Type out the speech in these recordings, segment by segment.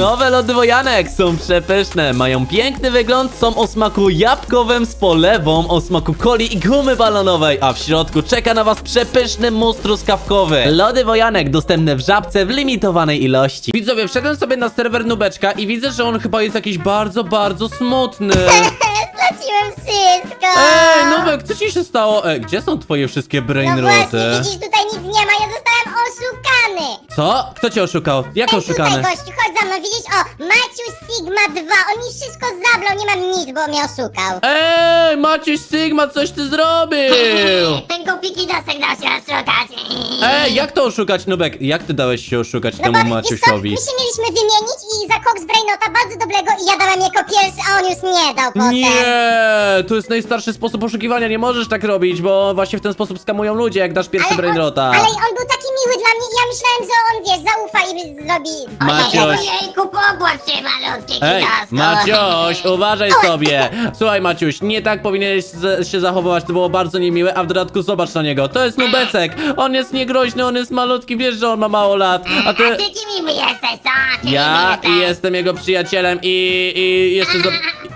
Nowe lody Wojanek są przepyszne, mają piękny wygląd, są o smaku jabłkowym z polewą, o smaku coli i gumy balonowej, a w środku czeka na was przepyszny mus truskawkowy. Lody Wojanek dostępne w żabce w limitowanej ilości. Widzowie, wszedłem sobie na serwer Nubeczka i widzę, że on chyba jest jakiś bardzo, bardzo smutny. Straciłem wszystko! Ej, Nubek, co ci się stało? Ej, gdzie są twoje wszystkie No brain właśnie, widzisz, tutaj nic nie ma, ja zostałem oszukany! Co? Kto cię oszukał? Jak Ej, oszukany? tutaj gościu, chodź za mną, widzisz, o, Maciu Sigma 2, on mi wszystko zabrał, nie mam nic, bo mnie oszukał. Ej, Maciuś Sigma, coś ty zrobił! Ten głupi kidosek dał się oszukać. Ej, jak to oszukać, Nubek? Jak ty dałeś się oszukać No temu bo, wiesz co, Maciusiowi? my się mieliśmy wymienić i za koks Brainota bardzo dobrego i ja dałem jako pierwszy, a on już nie dał potem. Nie, to jest najstarszy sposób oszukiwania, nie możesz tak robić, bo właśnie w ten sposób skamują ludzie, jak dasz pierwszy Ale on, brainrota. ale on był taki miły dla mnie i ja myślałem, że on, wiesz, zaufa i zrobi... Ojejku, pogłodź się malutkie Ej. Maciuś, uważaj sobie! Słuchaj, Maciuś, nie tak powinieneś z- się zachowywać, to było bardzo niemiłe, a w dodatku zobacz na niego, to jest Nubecek, on jest niegroźny, on jest malutki, wiesz, że on ma mało lat, a ty... A ty kim niby jesteś, co? Kim Ja niby jesteś? jestem jego przyjacielem i, i jeszcze,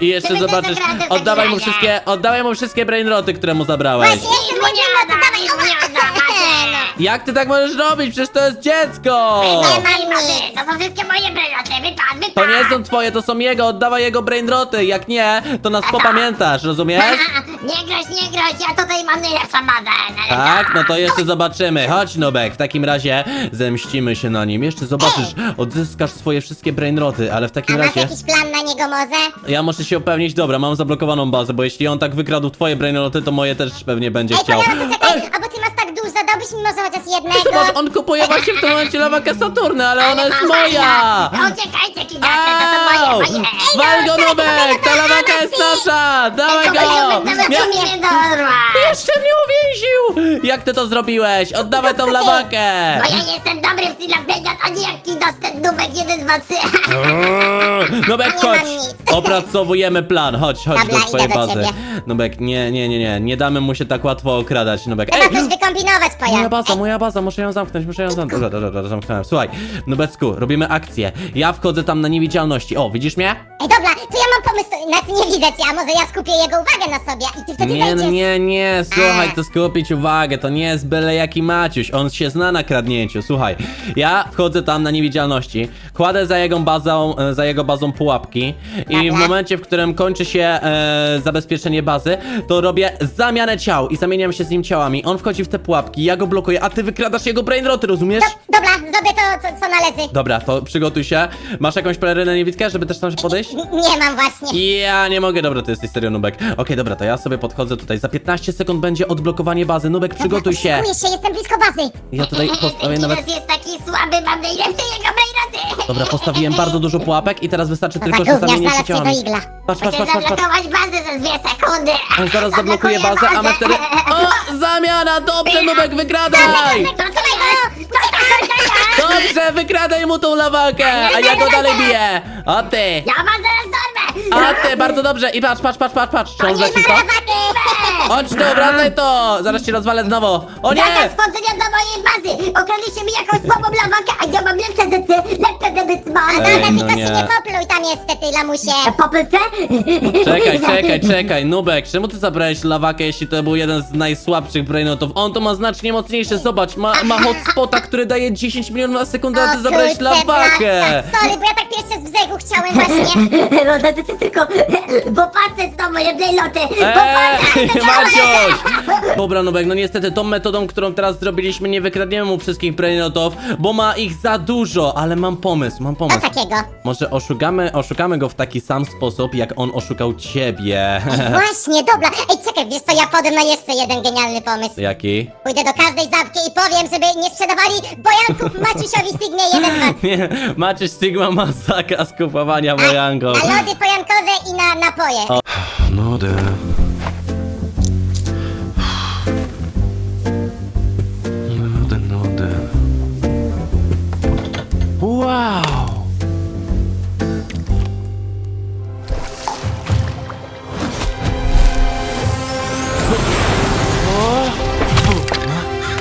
i jeszcze zobaczysz. w Oddawaj mu razie. wszystkie, oddawaj mu wszystkie brainroty, które mu zabrałeś. Właśnie, Nic jestem mu nie Brainota, oddam, dawaj, nic mu nie ała. oddam, Maciek. Jak ty tak możesz robić? Przecież to jest dziecko! Nie ma nic, to są wszystkie moje bryloty, wypad, wypad. To nie są twoje, to są jego, oddawaj jego brainroty. Jak nie, to nas popamiętasz, rozumiesz? Nie groź, nie groź, ja tutaj mam najlepszą bazę. Tak, no to jeszcze zobaczymy. Chodź, Nubek, w takim razie zemścimy się na nim. Jeszcze zobaczysz, odzyskasz swoje wszystkie brainroty, ale w A takim masz razie... jakiś plan na niego może? Ja muszę się upewnić, dobra, mam zablokowaną bazę, bo jeśli on tak wykradł twoje brainroty, to moje też pewnie będzie Ej, chciał. Poliana, poczekaj, a bo ty masz tak dużo, dałbyś mi może chociaż jednego? Zobacz, on kupuje właśnie w tym momencie lawakę Saturny, ale ona jest moja! Uciekajcie, kidosko, to są Au! moje, moje. Wal go, Nubek! Ta lawaka jest nasza! Dawaj go! Mnie nie dorwać. Jeszcze mnie uwięził! Jak ty to zrobiłeś? Oddawaj tą lawakę! Bo ja jestem dobry w Stila Bejgat, a nie jak kidosek Dubek 1, 2, 3. Nubek, Nie mam chodź! nic. Opracowujemy plan, chodź, chodź Dobra, do twojej idę do bazy. ciebie. Nubek, nie, nie, nie, nie, nie damy mu się tak łatwo okradać, Nubek. Trzeba coś wykombinować, Moja baza, moja baza, muszę ją zamknąć, muszę ją zamknąć. Dobra, dobra, dobra, zamknąłem. Słuchaj, Nubecku, robimy akcję. Ja wchodzę tam na niewidzialności. O, widzisz mnie? Ej, dobra, to ja mam pomysł, to- znaczy nie widzę cię, a może ja skupię jego uwagę na sobie i ty wtedy Nie, no wejdziesz. nie, nie, słuchaj, to skupić uwagę, to nie jest byle jaki Maciuś, on się zna na kradnięciu, słuchaj, ja wchodzę tam na niewidzialności, kładę za jego bazą, e, za jego bazą pułapki i w Dobra. momencie, w którym kończy się e, zabezpieczenie bazy, to robię zamianę ciał i zamieniam się z nim ciałami, on wchodzi w te pułapki, ja go blokuję, a ty wykradasz jego brainroty, rozumiesz? Do, dobra, zrobię to, co, co należy. Dobra, to przygotuj się, masz jakąś pelerynę niewidkę, żeby też tam się podejść? N- Nie mam właśnie. Ja nie mogę, dobra, to jesteś serio Nubek. Okej, dobra, to ja sobie podchodzę tutaj. Za 15 sekund będzie odblokowanie bazy. Nubek, przygotuj się. Szykuję się, jestem blisko bazy. Ja tutaj postawię nawet. kidos jest taki słaby, mam jego. Dobra, postawiłem bardzo dużo pułapek i teraz wystarczy tylko, za że gówniarz się znalazł ciałami. igla. Patrz, patrz, Chcę patrz, patrz, patrz. zablokować bazę za dwie sekundy. On zaraz zablokuje bazę, a my wtedy... O, zamiana! Dobrze, Nubek, wykradaj! Co to? Dobrze, wykradaj mu tą lawakę, a ja go dalej biję. O ty! Ja was zaraz dorwę. A ty, bardzo dobrze. I patrz, patrz, patrz, patrz, patrz. Czy on Nie Chodź tu, wracaj to! Zaraz cię rozwalę znowu. O nie! Zakaz wchodzenia do mojej bazy! Okradliście mi jakąś słabą lawakę, a ja mam lepsze rzeczy, lepsze rzeczy mam! Ej, no ty nie. się nie popluj tam niestety, lamusie. Popyce? Czekaj, czekaj, czekaj, Nubek, czemu ty zabrałeś lawakę, jeśli to był jeden z najsłabszych brainotów? On to ma znacznie mocniejszy, zobacz, ma, ma hotspota, który daje 10 milionów na sekundę, a ty zabrałeś lawakę! Sorry, bo ja tak pierwsze z brzegu chciałem właśnie. No to ty tylko... Bo patrzę z tą moje blejloty! Eee, Maciuś! Dobra, Nubek, no niestety tą metodą, którą teraz zrobiliśmy, nie wykradniemy mu wszystkich brainotów, bo ma ich za dużo, ale mam pomysł, mam Co pomysł. takiego? Może oszukamy, oszukamy go w taki sam sposób, jak on oszukał ciebie. Właśnie, dobra. Ej, czekaj, wiesz co, ja podam na jeszcze jeden genialny pomysł. Jaki? Pójdę do każdej zabki i powiem, żeby nie sprzedawali bojanków Maciusiowi Stignie 1 2 Nie, Maciuś Sigma ma zakaz kupowania wojango. Na lody pojankowe i na napoje. Nudy. Nudy,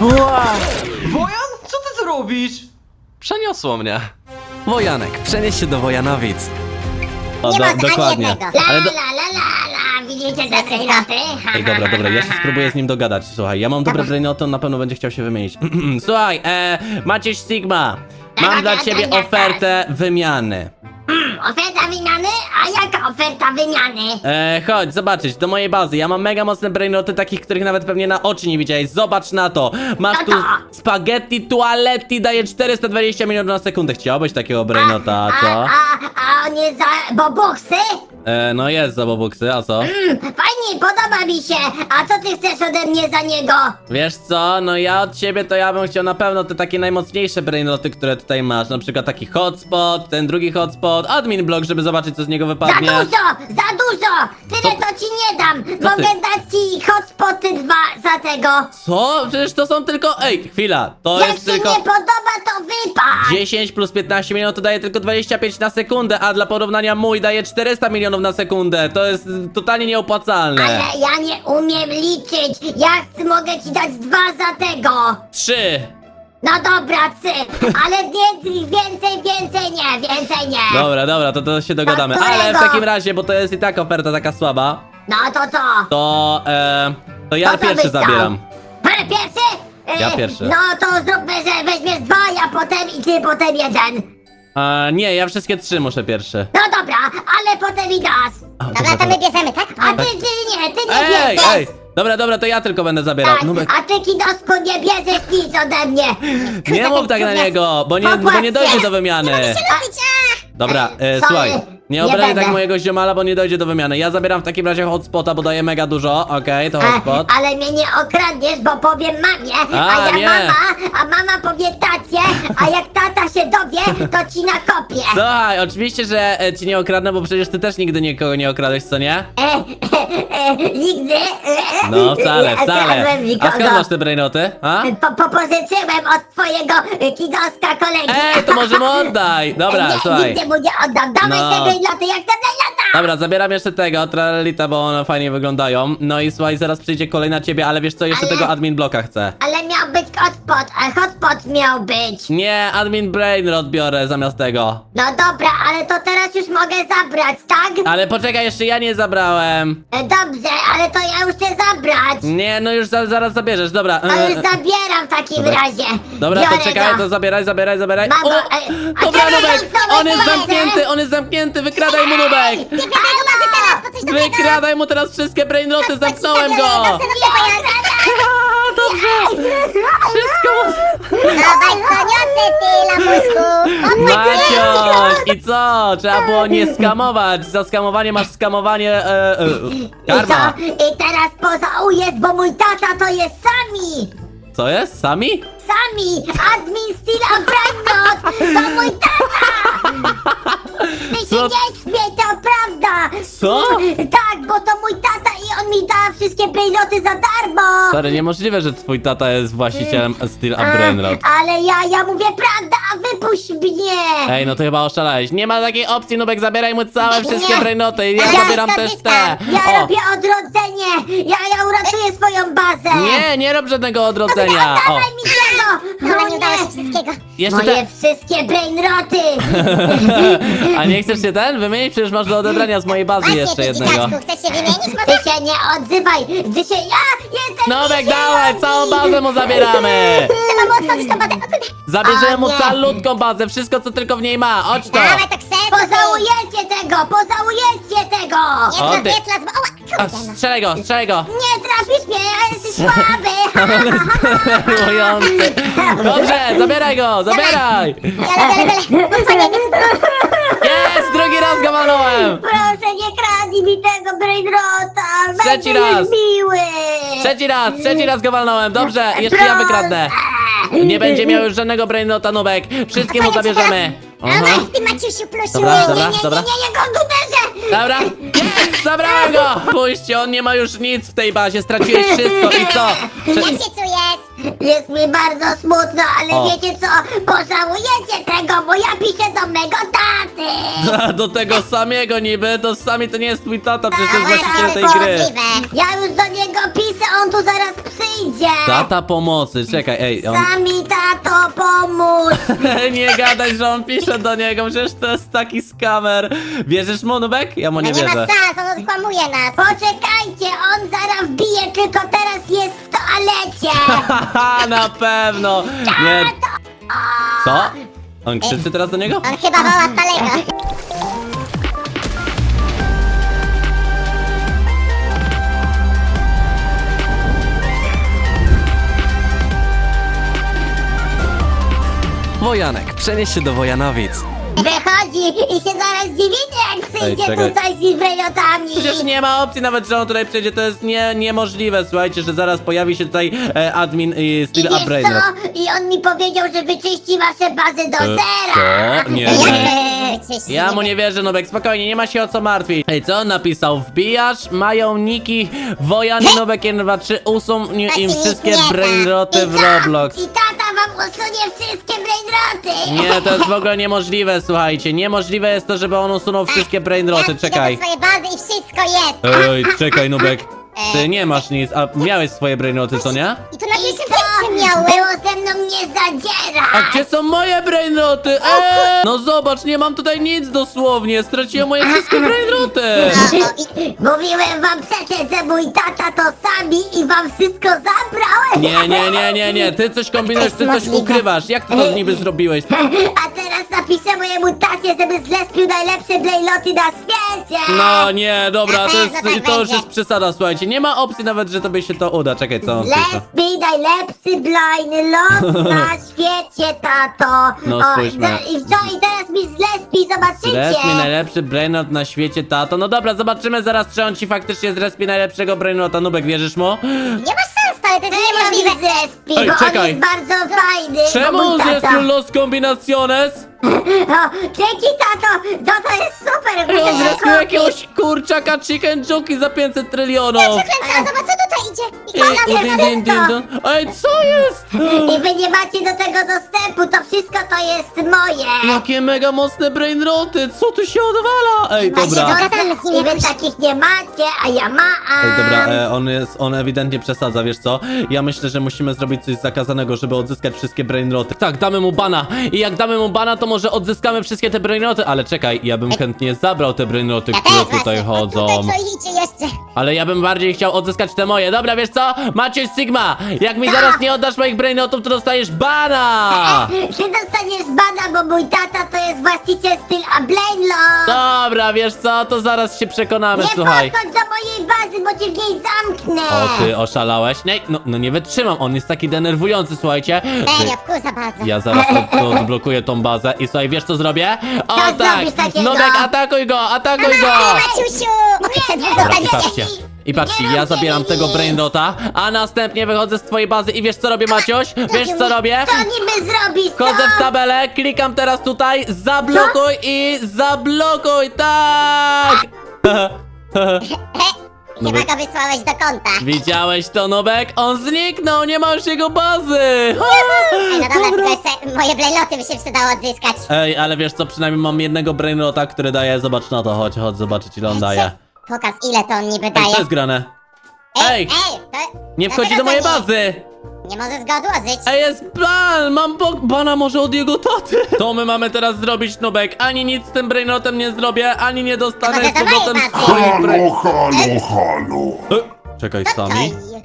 Wojan, co ty tu robisz? Przeniosło mnie. Wojanek, przenieś się do Wojanowic. O, Nie do, ma dokładnie. jednego. La, Ale do... la, la, la, la, widzicie te brainoty? Ej, dobra, dobra, ja się spróbuję z nim dogadać. Słuchaj, ja mam dobre brainoty, on na pewno będzie chciał się wymienić. Słuchaj, e, Maciej Sigma, mam Dobra, dla dobra, ciebie dobra. ofertę wymiany. Oferta wymiany? A jaka oferta wymiany? E, chodź, zobaczyć, do mojej bazy. Ja mam mega mocne brainoty, takich, których nawet pewnie na oczy nie widziałeś. Zobacz na to. Masz tu No to. spaghetti toaletti, daje 420 minut na sekundę. Chciałbyś takiego brainota, a, co? a, a on jest za bobuksy? E, no jest za bobuksy, a co? Mm, fajnie, podoba mi się. A co ty chcesz ode mnie za niego? Wiesz co, no ja od ciebie to ja bym chciał na pewno te takie najmocniejsze brainoty, które tutaj masz. Na przykład taki hotspot, ten drugi hotspot, admin block, żeby zobaczyć co z niego Za wypadnie. dużo, za dużo! Tyle to ci nie dam! Mogę ty? dać ci hotspoty dwa za tego! Co? Przecież to są tylko... Ej, chwila, to Jak jest tylko... nie podoba, to wypadł! 10 plus 15 milionów to daje tylko 25 na sekundę, a dla porównania mój daje 400 milionów na sekundę. To jest totalnie nieopłacalne. Ale ja nie umiem liczyć! Ja mogę ci dać dwa za tego! 3. No dobra, cy, ale nie, więcej, więcej nie, więcej nie! Dobra, dobra, to, to się dogadamy. Do Ale w którego? takim razie, bo to jest i tak oferta taka słaba, No to co? to, e, to ja To co pierwszy chciał? zabieram. Pe- E, Ja pierwszy. No to zróbmy, że weźmiesz dwa, ja potem i ty potem jeden. E, nie, ja wszystkie trzy muszę pierwszy. No dobra, ale potem i das. O, Dobra, to my bierzemy, tak? A ty, ty nie, ty nie Ej, bierzesz. ej! Dobra, dobra, to ja tylko będę zabierał. Tak, Nubek, a ty kidosku nie bierzesz nic ode mnie. nie mów tak na niego, bo nie, bo nie dojdzie do wymiany. Lubić, a! Dobra, e, słuchaj, nie obrażaj tak będę. mojego ziomala, bo nie dojdzie do wymiany. Ja zabieram w takim razie hotspota, bo daje mega dużo. Okej, to A, hotspot. ale mnie nie okradniesz, bo powiem mamie, a, A, ja nie. mama, a mama powie tacie, a jak tata się dowie, to ci nakopię. Słuchaj, oczywiście, że e, ci nie okradnę, bo przecież ty też nigdy nikogo nie okradłeś, co nie? E, e, e, nigdy. E, No wcale, nie wcale. okradłem A nikogo. skąd masz te brainoty? A? Po, od twojego kidoska kolegi. Ej, to może mu oddaj! Dobra, nie, słuchaj. nigdy mu nie oddam. Dawaj No. Jak brejlota. Dobra, zabieram jeszcze tego, tralita, bo one fajnie wyglądają. No i słuchaj, zaraz przyjdzie kolej na ciebie, ale wiesz co, jeszcze Ale- tego admin bloka chcę. Ale miał być hotspot, a hotspot miał być. Nie, admin brainrot biorę zamiast tego. No dobra, ale to teraz już mogę zabrać, tak? Ale poczekaj, jeszcze ja nie zabrałem. E, Dobrze, ale to ja już chcę zabrać. Nie, no już za, zaraz zabierzesz, dobra. To e, już zabieram w takim Dobra. razie. Dobra, Biorę to czekaj, go. to zabieraj, zabieraj, zabieraj. Mamo, O, ej, a dobra, Nubek, on jest zamknięty, on jest zamknięty, wykradaj mu Nubek. Nie teraz, bo coś! Wykradaj mu teraz wszystkie brainroty, zamknąłem go. Dobrze, wszystko. Dawaj, co niosę ty, lamusku! Maciuś, i co? Trzeba było nie skamować. Za skamowanie masz skamowanie, e, e, I karma. co? I teraz pożałujesz, bo mój tata to jest Sami! Co jest? Sami? Sami! Admin Stila Brainrot! To mój tata! Ty się Co? nie śmiej, to prawda! Co? Tak, bo to mój tata on mi da wszystkie brainroty za darmo! Stary, niemożliwe, że twój tata jest właścicielem Steel Up A, Brainrot. ale ja, ja mówię prawda, a wypuść mnie! Ej, no to chyba oszalałeś. Nie ma takiej opcji, Nubek, zabieraj mu całe wszystkie Nie. brainoty. Ja Ale zabieram ja też te. Ja O. robię odrodzenie! Ja, ja uratuję swoją bazę! Nie, nie rob żadnego odrodzenia. O, Dawaj mi tego! Ona No nie dała się nie! wszystkiego. jeszcze Moje te... wszystkie brainroty! A nie chcesz się ten wymienić? Przecież masz do odebrania z mojej bazy Właśnie, jeszcze ty jednego. gigaczku, chcesz się wymienić Ty może? się nie odzywaj! Ty się ja jestem Nubek, dawaj, całą bazę mu zabieramy. Trzeba mu otworzyć tą bazę. O kurde. Zabierzemy O mu nie. calutką bazę, wszystko co tylko w niej ma. Chodź to. Dawaj to krzesło. Pożałujecie tego! Pożałujecie tego! Jest O, ty. jest las, bo... Oła, A, kurde no. strzelaj go, strzelaj go. Nie trafisz mnie, ja jesteś słaby! Denerwujący. Dobrze, zabieraj go, zabieraj. No fajnie, nie Jest, drugi raz go walnąłem. Proszę, nie kradnij mi tego brainrota! Trzeci Będę raz. już miły! Trzeci raz, trzeci raz go walnąłem. Dobrze, jeszcze ja wykradnę. Nie będzie miał już żadnego brainota, Nubek. Wszystkie mu zabierzemy. Aha. Dawaj, ty Maciusiu, plusiu. Dobra, Nie, dobra, nie, nie, dobra. nie, nie, nie, komputerze! Dobra, jest, zabrałem go. Pójście, on nie ma już nic w tej bazie, straciłeś wszystko i co? Jak Prze- się czujesz? Jest mi bardzo smutno, ale O. wiecie co? Pożałujecie tego, bo ja piszę do mego taty! Do tego samego niby, to sami to nie jest twój tata, przecież to jest Właśnie, właściciel tej jest gry. Ja już do niego że on tu zaraz przyjdzie. Tata pomocy, czekaj, ej, on... Sami tato, pomóż. nie gadaj, że on pisze do niego, przecież to jest taki skamer. Wierzysz mu, Nubek? Ja mu nie No nie ma wierzę. szans, on odkłamuje nas. Poczekajcie, on zaraz bije, tylko teraz jest toalecie. Haha, na pewno! Nie... Co? On krzyczy teraz do niego? On chyba woła z daleka. Wojanek, przenieś się do Wojanowic. Wychodzi i się zaraz dziwicie, jak przyjdzie czekaj. tutaj z brejotami. Przecież nie ma opcji nawet, że on tutaj przyjdzie, to jest nie, niemożliwe, słuchajcie, że zaraz pojawi się tutaj e, admin e, I Steel wiesz Upgrader. co? I on mi powiedział, że wyczyści wasze bazy do E, zera. co? Nie, nie. Ja mu nie wierzę, Nubek, spokojnie, nie ma się o co martwić. Ej, co on napisał? Wbijasz, mają niki Wojan i Nubek 1, 2, 3, usuń im wszystkie brainroty w I tak, Roblox. I tata wam usunie wszystkie brainroty. Nie, to jest w ogóle niemożliwe, słuchajcie. Niemożliwe jest to, żeby on usunął wszystkie brainroty, Ja czekaj. do swojej bazy i wszystko jest. Ej, czekaj, Nubek. Ty nie masz nic, a miałeś swoje brainroty, co nie? I to na I pierwszym piętrze miałem. Było ze mną nie zadziera. A gdzie są moje brainroty? Eee! No zobacz, nie mam tutaj nic dosłownie. Straciłem moje wszystkie i, Mówiłem wam przecież, że mój tata to sami i wam wszystko zabrałem. Nie, nie, nie, nie, nie. Ty coś kombinujesz, ty coś ukrywasz. Jak ty to niby zrobiłeś? A teraz napiszę mojemu tacie, żeby zlespił najlepsze brejloty na świecie. No nie, dobra, to, jest, tak to już będzie. jest przesada, słuchajcie. Nie ma opcji nawet, że tobie się to uda. Czekaj, co on pisze? Najlepszy blajny lot na świecie, tato. No, spójrzmy. I co? I teraz mi zlespiej, zobaczycie. Zrespi najlepszy brainrot na świecie, tato. No dobra, zobaczymy zaraz, czy on ci faktycznie zrespi najlepszego brainrota. Nubek, wierzysz mu? nie ma szans, ale to jest Czemu mi niemożliwe. zlespiej, Ej, bo czekaj. on jest bardzo fajny. Czemu bo mój on tata. zrespił Los Combinaciones? O, dzięki, tato. To, to jest super. Muszę jakiegoś kurczaka chicken jockey za 500 trylionów. Przekręcam, zobacz co tutaj idzie. I Ej, kola din, din. Ej, co jest? I wy nie macie do tego dostępu, to wszystko to jest moje. Jakie mega mocne brainroty, co tu się odwala? Ej, dobra. dobra. Dogadamy z nim I wy jakoś. takich nie macie, a ja mam. Ej, dobra, e, on jest, on ewidentnie przesadza, wiesz co? Ja myślę, że musimy zrobić coś zakazanego, żeby odzyskać wszystkie brainroty. Tak, damy mu bana. I jak damy mu bana, to może odzyskamy wszystkie te brainroty. Ale czekaj, ja bym chętnie zabrał te brainroty, Ja które też tutaj właśnie. chodzą. O, tutaj co idzie jeszcze. Ale ja bym bardziej chciał odzyskać te moje. Dobra, wiesz co? Maciej Sigma, jak mi zaraz nie oddasz moich brainrotów, to dostajesz bana! Ty dostaniesz bana, bo mój tata to jest właściciel styl a Blainlock. Dobra, wiesz co? To zaraz się przekonamy, Nie słuchaj. podchodź do mojej bazy, bo cię w niej zamknę. O, ty oszalałeś? Nie, no, no nie wytrzymam, on jest taki denerwujący, słuchajcie. Benio, wkurza bardzo. Ja zaraz to, to odblokuję tą bazę i słuchaj, wiesz co zrobię? O Co tak! zrobisz takiego? Nubek, atakuj go, atakuj go! Maciusiu! Chcę dwóch Dobra, i patrzcie. I patrzcie, Nie ja zabieram tego brainrota, a następnie wychodzę z twojej bazy i wiesz co robię, Maciuś? Wiesz co robię? Co niby zrobisz, co? Wchodzę w tabelę, klikam teraz tutaj, zablokuj i zablokuj, tak! Chyba go wysłałeś do konta. Widziałeś to, Nubek? On zniknął, nie ma już jego bazy! Ej, no dobra, tylko jeszcze moje blejloty by się przydało odzyskać. Ej, ale wiesz co, przynajmniej mam jednego brainrota, który daje, zobacz na to, chodź, chodź, zobaczyć ile on daje. Pokaż ile to on niby Ej, daje. co jest grane? Ej, ej, to... nie wchodzi dlaczego do mojej to nie- bazy! Nie możesz go odłożyć. Ej, jest ban! Mam bo bana może od jego taty! To my mamy teraz zrobić, Nubek. Ani nic z tym brainrotem nie zrobię, ani nie dostanę Może z do powrotem swoich brain... Halo, halo, halo. E, Czekaj, sami? Sam...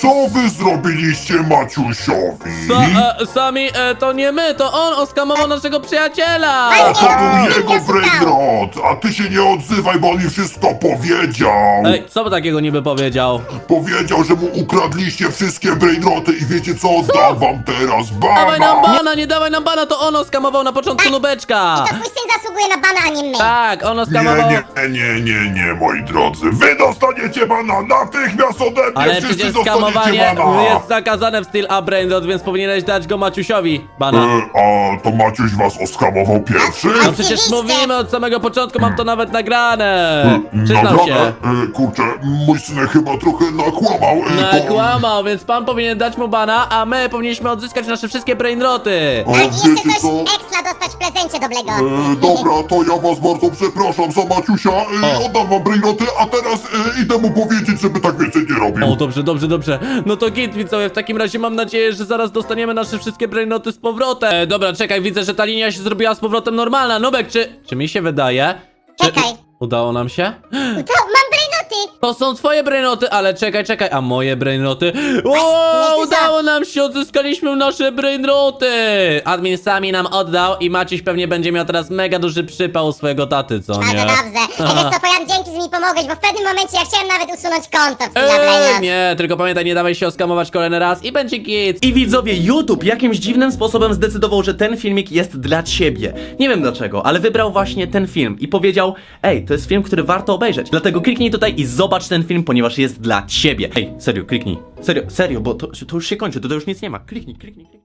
Co wy zrobiliście Maciusiowi? Sa e, sami, e, to nie my, to on oskamował naszego przyjaciela! A to był jego brainrot, a ty się nie odzywaj, bo on mi wszystko powiedział. Ej, co takiego niby powiedział? Powiedział, że mu ukradliście wszystkie brainroty i wiecie co? Dam wam teraz Dawaj nam bana. bana, nie dawaj nam bana, to on oskamował na początku Nubeczka! To twój syn zasługuje na bana, a nie my. Tak, on Nie, oskamował... nie, nie, nie, nie, moi drodzy. Wy dostaniecie bana natychmiast ode mnie. Ale Wszyscy przecież dostaniecie Bana. jest zakazane w Steel a Brainrot, więc powinieneś dać go Maciusiowi. Bana. E, a to Maciuś was oskamował pierwszy? No przecież Oczywiście. mówimy od samego początku, mam to nawet nagrane. Przyznam Naprawdę? się. E, kurczę, mój synek chyba trochę nakłamał. E, to... Nakłamał, więc pan powinien dać mu bana, a my powinniśmy odzyskać nasze wszystkie brainroty. O, Tak, jeszcze wiecie coś co? ekstra dostać w prezencie do Blego. E, dobra, to ja was bardzo przepraszam za Maciusia. E, O. oddam wam brejnoty, a teraz e, idę mu powiedzieć, żeby tak więcej nie robił. O, dobrze, dobrze, dobrze. No to git, widzowie, w takim razie mam nadzieję, że zaraz dostaniemy nasze wszystkie brainoty z powrotem. E, dobra, czekaj, widzę, że ta linia się zrobiła z powrotem normalna. Nubek, czy... Czy mi się wydaje? Czy Czekaj. Udało nam się? To mam. To są twoje brainoty, ale czekaj, czekaj, a moje brainoty? O, Właśnie, udało nam się, odzyskaliśmy nasze brainoty! Admin sami nam oddał i Maciuś pewnie będzie miał teraz mega duży przypał u swojego taty, co Bardzo nie? dobrze. Ej, wiesz co, Pojan, dzięki, że mi pomogłeś, bo w pewnym momencie ja chciałem nawet usunąć konto w Eee, Brainrot. nie, tylko pamiętaj, nie dawaj się oskamować kolejny raz i będzie git. I widzowie, YouTube jakimś dziwnym sposobem zdecydował, że ten filmik jest dla ciebie. Nie wiem dlaczego, ale wybrał właśnie ten film i powiedział: Ej, to jest film, który warto obejrzeć. Dlatego kliknij tutaj i zobacz ten film, ponieważ jest dla ciebie. Ej, serio, kliknij. Serio, serio, bo to, to już się kończy, to, to już nic nie ma. Kliknij, kliknij, kliknij.